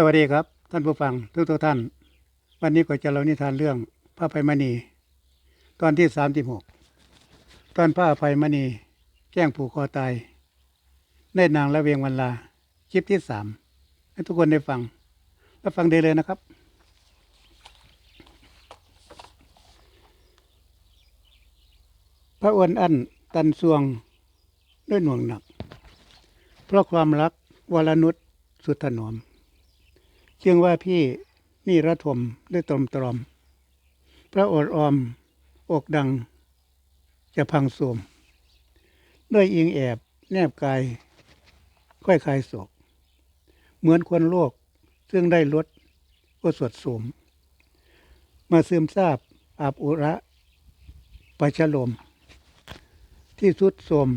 สวัสดีครับ ท่านผู้ฟังทุกทุกๆท่าน วันนี้ก็จะเล่านิทานเรื่องพระภัยมณี ตอนที่สามสิบหกตอนพระภัยมณีแจ้งผูกคอตายในนางละเวียงวันลาคลิปที่สามให้ทุกคนได้ฟังรับฟังได้เลยนะครับ พระอ้วนอั้นตันสวงด้วยหน่วงหนัก เพราะความรักวรนุษย์สุดถนอม เชื่องว่าพี่นี่ระทมด้วยตรอมตรอม พระโอดออม อกดัง จะพังโสม ด้วยอิงแอบแนบกาย ค่อยคลายโศก เหมือนคนโลก ซึ่งได้ลดก็สวดสม มาซึมซาบอาบอุระปัชโลม ที่สุดโสม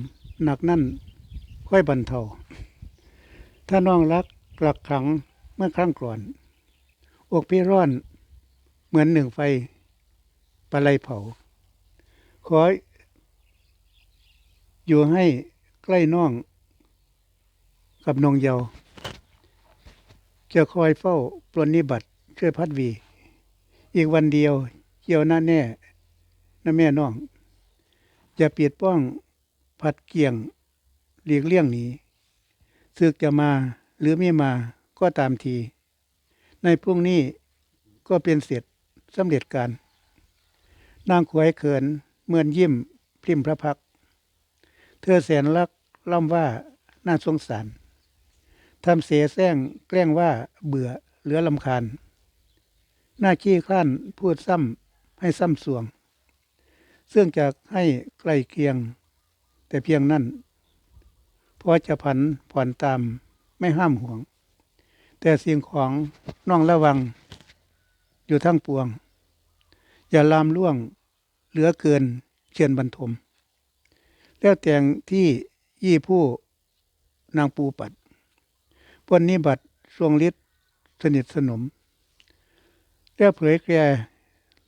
หนักนั่นค่อยบรรเทา ถ้าน้องรักกลักขัง มื่อครั้งก่อน อกพี่ร้อน เหมือนหนึ่งไฟปลาไหลเผา ขอ อยู่ให้ใกล้น้อง กับนงเยาว์จะคอยเฝ้าปรนนิบัติช่วยพัดวี อีกวันเดียวเกี่ยวหน้าแน่นะแม่น้องจะปิดป้องผัดเกี่ยงหลีกเลี่ยงหนีศึกจะมาหรือไม่มา ก็ตามที ในพรุ่งนี้ก็เป็นเสร็จสำเร็จการ นางขวยเขินเมือนยิ้มพริมพระพัก เธอแสนรักล่ำว่าน่าสงสารทำเสียแซงแกล้งว่าเบื่อเหลือลำคาญ หน้าขี้คล้านพูดซ้ำให้ซ้ำสวง ซึ่งจะให้ใกล้เคียง แต่เพียงนั้นพอจะผันผ่อนตามไม่ห้ามห่วง แต่สิ่งของน้องระวัง อยู่ทั้งปวง อย่าลามล่วงเหลือเกินเชียนบรรทม แล้วแต่งที่ยี่ผู้นางปูปัดปนนิบัติทรงฤทธิ์สนิทสนม แล้วเผยแก่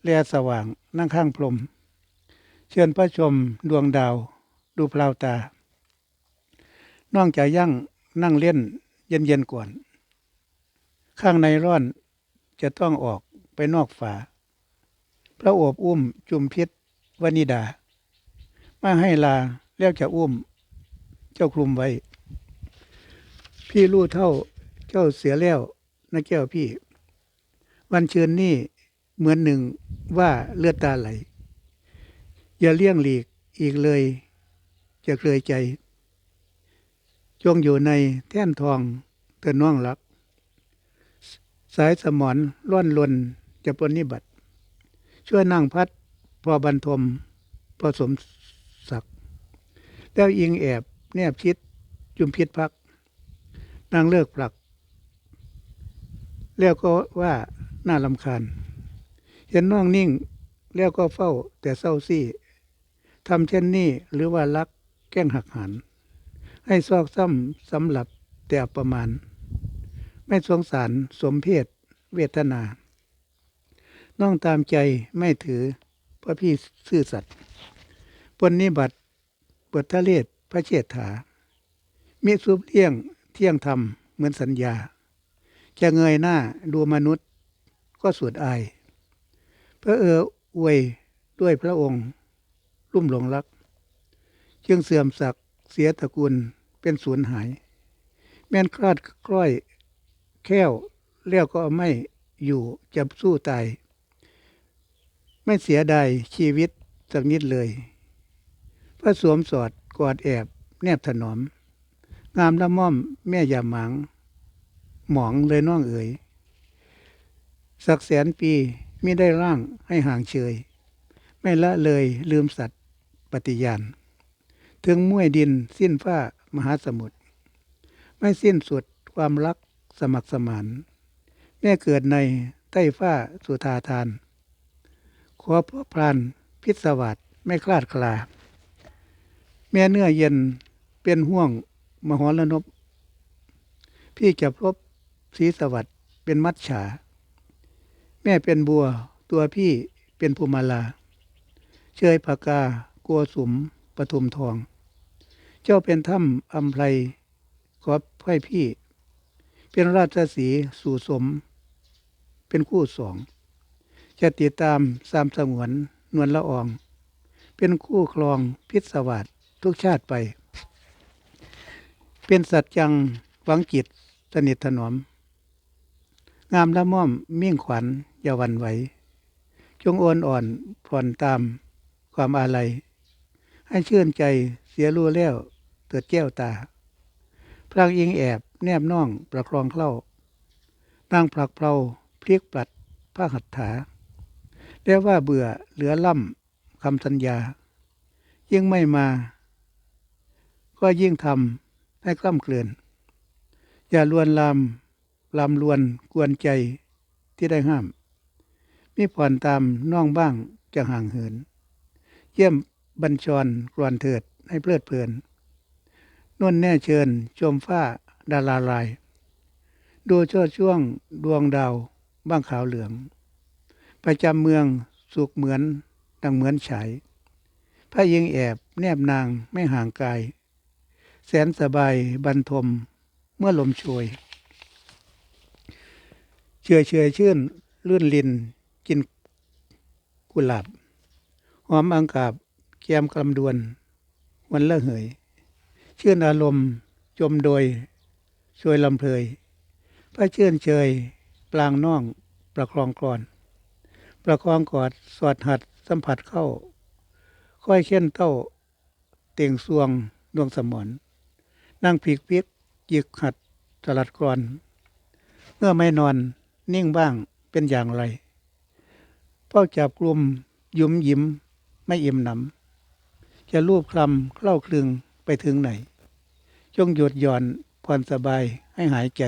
แลสว่างนั่งข้างพรม เชิญพระชมดวงดาว ดูพลาวตาน้องจะยั่งนั่งเล่นเย็นเย็นๆก่อน ข้างในร้อนจะต้องออกไปนอกฝา พระโอบอุ้มจุมพิษวนิดา มาให้ลาแล้วจะอุ้ม เจ้าคลุมไว้ พี่รู้เท่าเจ้าเสียแล้วนะแก้วพี่ วันเชิญนี่เหมือนหนึ่งว่าเลือดตาไหล อย่าเลี่ยงหลีกอีกเลย จะเคยใจ จงอยู่ในแท่นทองเตือนน้องรัก สายสมอนร่อนลนจะปนนิบัติ ช่วยนั่งพัดพอบรรทมพอสมศักดิ์แล้วอิงแอบแนบชิดจุมพิษพักนางเลิกปลัก แล้วก็ว่าน่าลำคาญ เห็นน้องนิ่งแล้วก็เฝ้าแต่เศร้าซี่ทำเช่นนี้หรือว่ารักแกล้งหักหัน ให้ซอกซ้ำสำหรับแต่ประมาณ ไม่สงสารสมเพศเวทนา น้องตามใจไม่ถือเพราะพี่ซื่อสัตย์ปนนิบัติเปิดทะเลศพระเชษฐา มิสุบเลี่ยงเที่ยงธรรมเหมือนสัญญา จะเงยหน้าดูมนุษย์ก็สวดอาย พระเอออวยด้วยพระองค์ รุ่มหลงรัก จึงเสื่อมศักดิ์เสียตระกูลเป็นสูญหาย แม่นคลาดกล้อย แค้วแล้วก็ไม่อยู่จะสู้ตาย ไม่เสียดายชีวิตสักนิดเลยพระสวมสอดกอดแอบแนบถนอม งามละม่อมแม่ยาหมางหมองเลยน้องเอ๋ยสักแสนปีไมิได้ร่างให้ห่างเฉย ไม่ละเลยลืมสัตว์ปฏิญาณถึงมุ่ยดินสิ้นฟ้ามหาสมุทรไม่สิ้นสุดความรัก สมัครสมาน แม่เกิดในใต้ฟ้าสุธาทาน ขอพระพรานพิศวัตไม่คลาดคลา แม่เนื้อเย็นเป็นห่วงมหรนบ พี่จะพบศรีสวัสดิ์เป็นมัดฉา แม่เป็นบัวตัวพี่เป็นภูมาลา เชยปากกากัวสุมปทุมทอง เจ้าเป็นถ้ำอัมไพรขอให้พี่ เป็นราชสีสู่สม เป็นคู่สอง จะติดตามสามสงวนนวลละออง เป็นคู่ครองพิศวาสทุกชาติไป เป็นสัจจังหวังจิตสนิทถนอม งามละม่อมมิ่งขวัญอย่าวันไหว จงโอนอ่อนผ่อนตามความอาลัย ให้เชื่นใจเสียรู้แล้วเติดแก้วตาพลางอิงแอบ แนบน่อง ประครองเข้านางผลักเพลาพลิกปลัดผ้าหัตถาแล้วว่าเบื่อเหลือล่ำคำสัญญา ยิ่งไม่มา ก็ยิ่งทำให้กล้ำเกลื่อน อย่าลวนลามลำลวนกวนใจที่ได้ห้าม มีผ่อนตามน้องบ้างจะห่างเหิน เยี่ยมบัญชรกรวนเถิดให้เพลิดเพลินนวนแน่เชิญชมฟ้า ดาราลาย ดูช่อช่วงดวงดาวบ้างขาวเหลือง ประจำเมืองสุขเหมือนดังเหมือนฉายพระยิงแอบแนบนางไม่ห่างกาย แสนสบายบรรทมเมื่อลมโชยเฉยเฉยชื่นลื่นลินกินกุหลาบ หอมอังกาบแกมกลำดวน วันละเหย ชื่นอารมณ์จมโดย ช่วยลำเพยพระชื่นเชย ปลางน่อง ประคองกรอน ประคองกอด สอดหัดสัมผัสเข้า ค่อยเช่นเต้า เต่งสวงดวงสมอนนั่งผีกพิกหยิกหัดสลัดกรอน เมื่อไม่นอนนิ่งบ้างเป็นอย่างไรเป้าจับกลุ่มยุ้มยิ้ม ไม่อิ่มหนำจะรูปคลำเคล้าคลึงไปถึงไหน จงหยุดหย่อน ผ่อนสบายให้หายใจ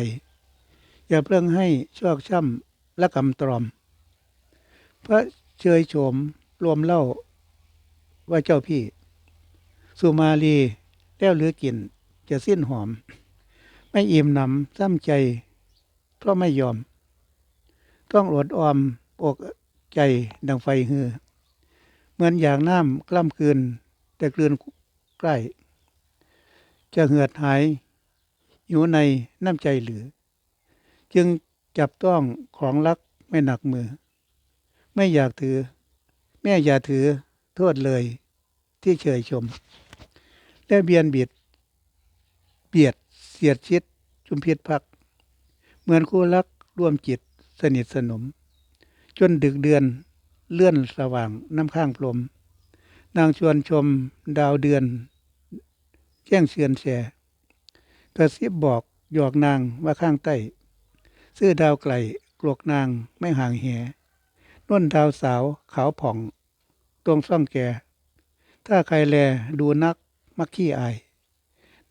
อย่าเพิ่งให้ชอกช่ำและกำตรอม พระเชยโฉมรวมเล่าว่าเจ้าพี่ สุมาลีแล้วเหลือกินจะสิ้นหอม ไม่อิ่มหนำซ้ำใจ เพราะไม่ยอม ต้องอดออมอกใจดังไฟเหือ เหมือนอย่างน้ำกล้ำคืน แต่กลืนใกล้ จะเหือดหาย อยู่ในน้ำใจเหลือ จึงจับต้องของรักไม่หนักมือ ไม่อยากถือ แม่อย่าถือโทษเลยที่เฉยชม และเบียนบิด เบียดเสียดชิดจุมพิษพัก เหมือนคู่รักร่วมจิตสนิทสนม จนดึกเดือนเลื่อนสว่างน้ำข้างพรมนางชวนชมดาวเดือน แจ้งเชือนแช กระซิบบอกหยอกนางว่าข้างใต้ซื้อดาวไกลกลวกนางไม่ห่างแหน้นดาวสาวขาวผ่อง ตรงซ่องแกถ้าใครแลดูนักมักขี้อาย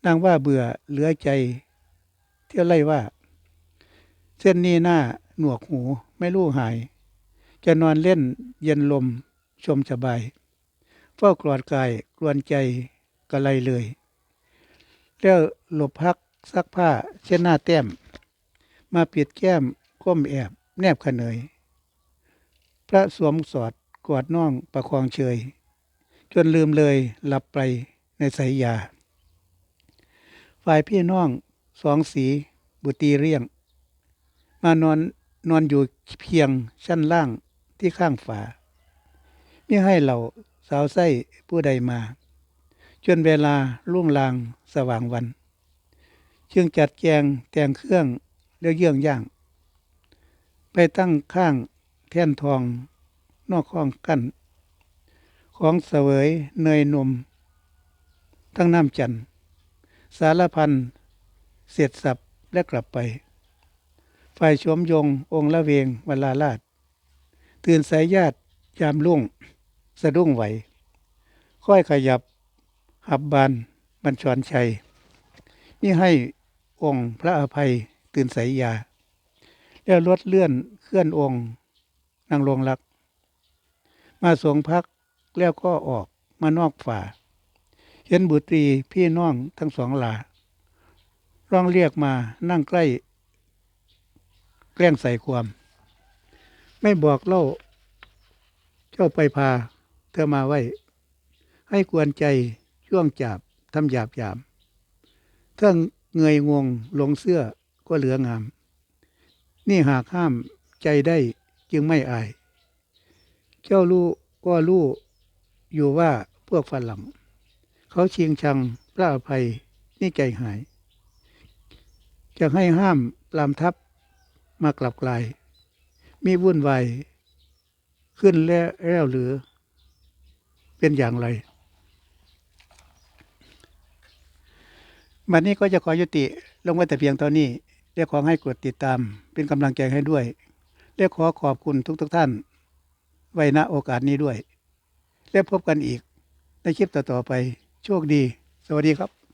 นางว่าเบื่อเหลือใจ เที่ยวไล่ว่า เส้นนี้หน้าหนวกหูไม่รู้หาย จะนอนเล่นเย็นลมชมสบาย เฝ้ากรอดกายกลวนใจกะไรเลย แล้วหลบพักซักผ้า เช่นหน้าแต้ม มาปิดแก้มก้มแอบ แนบขเนย พระสวมสอดกอดน้องประคองเชย จนลืมเลยหลับไปในสายยา ฝ่ายพี่น้องสองสีบุตรีเรียง มานอนนอนอยู่เพียงชั้นล่างที่ข้างฝาไม่ให้เหล่าสาวไส้ผู้ใดมา จนเวลาลุ่งลาง สว่างวันจึงจัดแจงแต่งเครื่องแล้วเยื่องย่าง ไปตั้งข้างแท่นทองนอกห้องกั้นของเสวยเนยนมทั้งน้ำจันทร์สารพันเสร็จสับและกลับไป ฝ่ายชมยงองค์ละเวงวลาลาด ตื่นสายญาติยามลุ่ง สะดุ้งไหว ค่อยขยับ หับบาน บัญชรชัยนี่ให้องค์พระอภัยตื่นสายยา แล้วลดเลื่อนเคลื่อนองค์นางลงรัก มาสงพักแล้วก็ออกมานอกฝ่า เห็นบุตรีพี่น้องทั้งสองหลาร้องเรียกมานั่งใกล้ แกล้งใส่ความ ไม่บอกเล่า เจ้าไปพา เธอมาไว้ ให้กวนใจช่วงจับ ทำหยาบหยามเทิงเงยงวงลงเสื้อก็เหลืองาม นี่หากห้ามใจได้จึงไม่อาย เจ้ารู้ก็รู้อยู่ว่าพวกฝรั่งเขาเชิงชังพระอภัยนี่ใจหาย จะให้ห้ามปรามทัพมากลับกลาย มีวุ่นวายขึ้นแล้วแล้วหรือ เป็นอย่างไร บัดนี้ก็จะขอยุติลงไว้แต่เพียงเท่านี้ เรียกขอให้กดติดตาม เป็นกำลังใจให้ด้วย เรียกขอขอบคุณทุกๆทท่าน ไว้ณโอกาสนี้ด้วย และพบกันอีกในคลิปต่อๆไป โชคดี สวัสดีครับ